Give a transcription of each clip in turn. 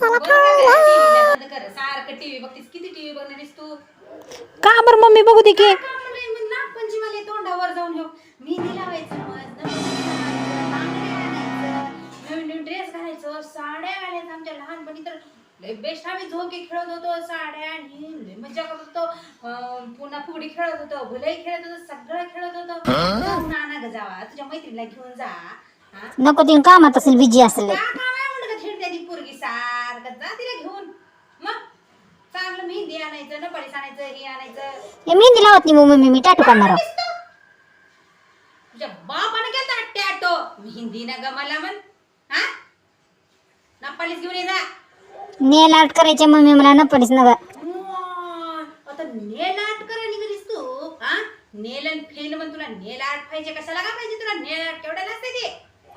मसाला खावा किती टीव्ही तू? का बरं मम्मी बघू दे की? तोंडावर जाऊन घेऊ. लावायचं मग ड्रेस साड्या आमच्या लहानपणी तर लय बेस्ट आम्ही झोके खेळत होतो साड्या आणि मजा करत होतो. पुन्हा फुगडी खेळत होतो भुलई खेळत होतो सगळं खेळत होतो. जाऊन आणा ग जावा तुझ्या मैत्रीला घेऊन जा. नको तीन कामात असेल बिजी असेल. घेऊन. मग? चांगलं मेहंदी आणायचं नपाळीस आणायचं हे आणायचं. हे मेहंदी लावत नाही मम्मी मी टाटू काढणार आहोत. दिसतो. तुझ्या बापाने केलता टॅटो. मेहंदी ना ग मला म्हण. हा? नपाळीस घेऊन ये जा. नेल आर्ट करायचे मम्मी मला न पडीस नका आता नेल आर्ट निघालीस तू हा? नेल तुला नेल आर्ट पाहिजे कशाला का पाहिजे तुला? नेल आर्ट केवढ्या लागते ते.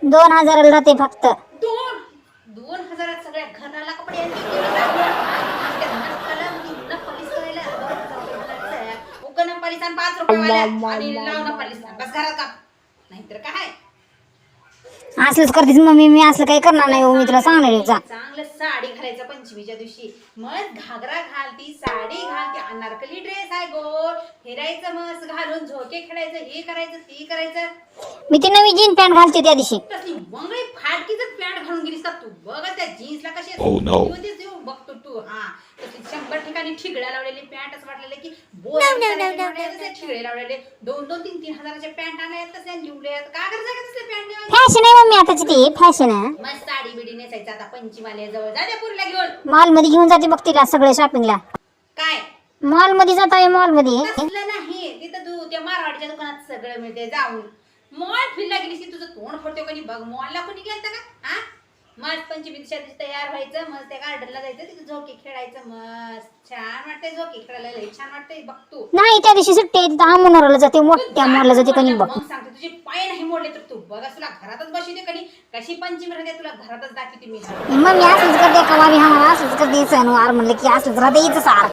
दोन हजाराला जाते फक्त दोन दोन हजारात सगळ्या घराला कपडे आणले. आणि त्या नक्काला म्हणजे नक्कालीस करायला दोन हजार रुपये घालायचं. उगा नक्कालीस आणि पाच रुपये वाल्या आणि लाव नक्कालीस. बस घरात का नाहीतर काय असलंच करतेस मम्मी मी असलं काही करणार नाही हो, मी तुला सांगणार जा. चांगलं साडी घालायचं पंचमीच्या दिवशी. मग घागरा घालती साडी घालती अनारकली ड्रेस आहे गोल फिरायचं मस्त घालून झोके खेळायचं हे करायचं ते करायचं. मी ती नवी जीन पॅन्ट घालते त्या दिवशी. तसली वंगळी फाटकी जर पॅन्ट घालून गेलीस तू बघ त्या जीन्सला कशी Oh, no. होतीस तू बघतो तू. हा. तशी शंभर ठिकाणी ठिगड्या लावलेली पॅन्ट असं वाटलेलं की बोर ठिगडे लावलेले. दोन दोन तीन तीन हजाराचे पॅन्ट आणायत तसे लिवले का करायचं का तसले पॅन्ट फॅशन आहे मम्मी आताची ती फॅशन आहे. मस्त साडी बिडी नेसायचं आता पंचमाल्या जवळ. जा त्या पुरीला घेऊन. मॉलमध्ये घेऊन जाते बघ तिला सगळे शॉपिंगला काय? मॉलमध्ये जात आहे मॉलमध्ये तसलं नाही. तिथं तू त्या मारवाडीच्या दुकानात सगळं मिळते जाऊन. मॉल फिरला गेलीस की तुझं तोंड फोडते कोणी? बघ मॉलला कोणी गेलतं का? हा मस्त पंचमी दिवशी तयार व्हायचं मस्त त्या गार्डनला जायचं तिथे झोके खेळायचं. मस्त छान वाटतंय झोके खेळायला छान वाटतंय बघ तू. नाही त्या दिवशी सुट्टी आहे तिथं आंबोनाराला जाते मोठ्या मॉलला जाते कणी बघ मग सांगते तुझे पाय नाही मोडले तर तू बघ तुला घरातच बसू दे कधी कशी पंचमी राहते तुला घरातच दाखवते मी. मम्मी असंच करते का भाभी आम्हाला असंच करते सण वार म्हणलं की असंच राहते इथं सार